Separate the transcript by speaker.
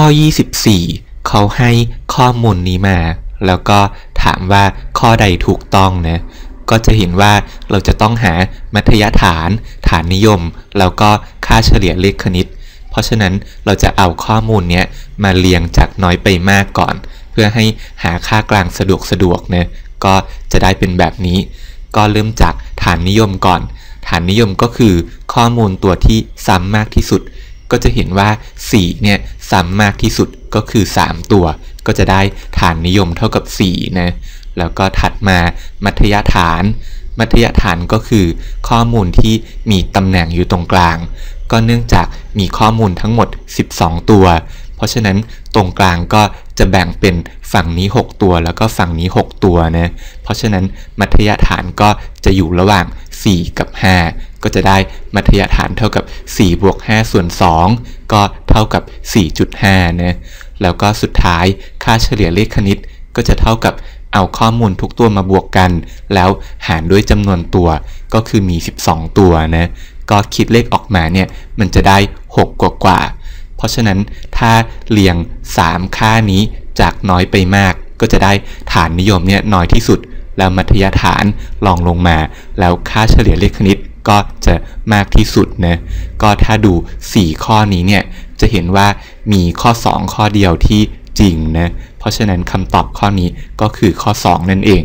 Speaker 1: ข้อ 24 เขาให้ข้อมูลนี้มา แล้วก็ถามว่าข้อใดถูกต้องนะก็จะเห็นว่าเราจะต้องหามัธยฐาน ฐานนิยม แล้วก็ค่าเฉลี่ยเลขคณิต เพราะฉะนั้นเราจะเอาข้อมูลเนี้ยมาเรียงจากน้อยไปมากก่อน เพื่อให้หาค่ากลางสะดวกสะดวกนะก็จะได้เป็นแบบนี้ ก็เริ่มจากฐานนิยมก่อน ฐานนิยมก็คือข้อมูลตัวที่ซ้ำมากที่สุด ก็จะเห็นว่า 4 เนี่ยซ้ำมากที่สุดก็คือ 3 ตัว ก็จะได้ฐานนิยมเท่ากับ 4 นะ แล้วก็ถัดมามัธยฐาน มัธยฐานก็คือข้อมูลที่มีตำแหน่งอยู่ตรงกลาง ก็เนื่องจากมีข้อมูลทั้งหมด 12 ตัว เพราะฉะนั้นตรงกลางก็จะแบ่งเป็นฝั่งนี้ 6 ตัวแล้วก็ฝั่งนี้ 6 ตัวนะ เพราะฉะนั้นมัธยฐานก็จะอยู่ระหว่าง 4 กับ 5 ก็จะได้มัธยฐานเท่ากับ 4 บวก 5 ส่วน 2 ก็เท่ากับ 4.5 นะ แล้วก็สุดท้ายค่าเฉลี่ยเลขคณิตก็จะเท่ากับเอาข้อมูลทุกตัวมาบวกกัน แล้วหารด้วยจำนวนตัวก็คือมี 12 ตัวนะ ก็คิดเลขออกมาเนี่ย มันจะได้ 6 กว่ากว่า เพราะฉะนั้นถ้าเรียง 3 ค่านี้จากน้อยไปมาก ก็จะได้ฐานนิยมเนี่ยน้อยที่สุด แล้วมัธยฐานลองลงมา แล้วค่าเฉลี่ยเลขคณิต ก็จะมากที่สุดนะก็ถ้าดู 4 ข้อนี้เนี่ยจะเห็นว่ามีข้อ 2 ข้อเดียวที่จริงนะเพราะฉะนั้นคำตอบข้อนี้ก็คือข้อ 2 นั่นเอง